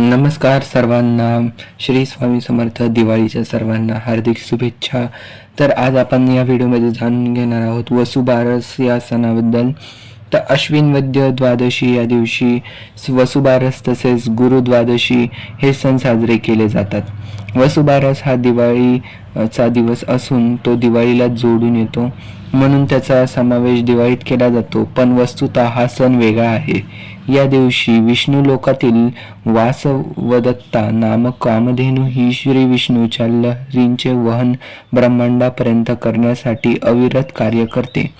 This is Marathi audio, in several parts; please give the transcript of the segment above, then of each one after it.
नमस्कार सर्वांना. श्री स्वामी समर्थ दिवाळीच्या सर्वांना हार्दिक शुभेच्छा. तर आज आपण या व्हिडिओमध्ये जाणून घेणार आहोत वसुबारस या सणाबद्दल. तर अश्विन वद्य द्वादशी या दिवशी वसुबारस तसेच गुरुद्वादशी हे सण साजरे केले जातात. वसुबारस हा दिवाळीचा दिवस असून तो दिवाळीला जोडून येतो. म्हणून त्याचा समावेश दिवाळीत केला जातो. पण वस्तुतः हा सण वेगळा आहे. या दिवशी विष्णू लोकातील वासवदत्ता नामक कामधेनू ही श्री विष्णूच्या लहरींचे वहन ब्रह्मांडापर्यंत करण्यासाठी अविरत कार्य करते.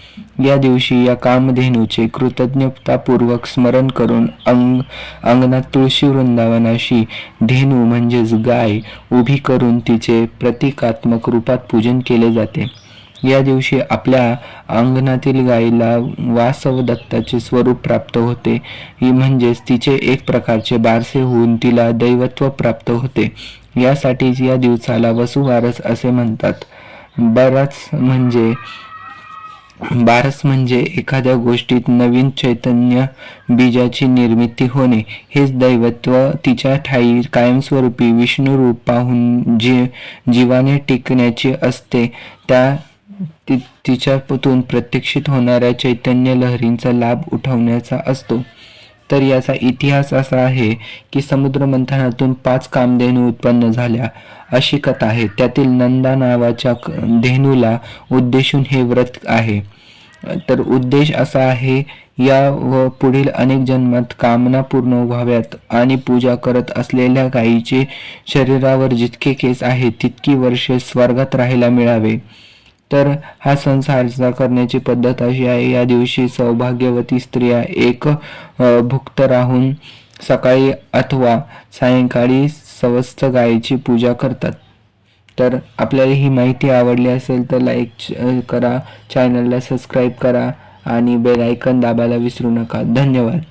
या दिवशी या कामधेनूचे कृतज्ञतापूर्वक स्मरण करून अंग अंगणात तुळशी वृंदावनाशी धेनू म्हणजेच गाय उभी करून तिचे प्रतिकात्मक रूपात पूजन केले जाते. या दिवशी आपल्या अंगणातील गायीला वासव दत्ताचे स्वरूप प्राप्त होते. ही म्हणजेच तिचे एक प्रकारचे बारसे होऊन तिला दैवत्व प्राप्त होते. यासाठीच या दिवसाला वसुवारस असे म्हणतात. बराच म्हणजे बारस म्हणजे एखाद्या गोष्टीत नवीन चैतन्य बीजाची निर्मिती होणे. हेच दैवत्व तिच्या ठाई कायमस्वरूपी विष्णू रूपाहून जी जीवाने टिकण्याची असते त्या ति तिच्यातून प्रत्यक्षित होणाऱ्या चैतन्य लहरींचा लाभ उठवण्याचा असतो. तर याचा इतिहास असा आहे की समुद्र मंथनातून पाच कामधेनू उत्पन्न झाल्या. अशी कथा आहे. त्यातील नंदा नावाच्या धेनूला उद्देशून हे व्रत आहे. तर उद्देश असा आहे या व पुढील अनेक जन्मात कामना पूर्ण व्हाव्यात आणि पूजा करत असलेल्या गायीचे शरीरावर जितके केस आहेत तितकी वर्षे स्वर्गात राहायला मिळावे. तर हा सण साजरा करण्याची पद्धत अशी आहे. या दिवशी सौभाग्यवती स्त्रिया एक भुक्त राहून सकाळी अथवा सायंकाळी सवस्त गायीची पूजा करतात. तर आपल्याला ही माहिती आवडली असेल तर लाईक करा. चॅनलला सबस्क्राईब करा आणि बेल आयकन दाबायला विसरू नका. धन्यवाद.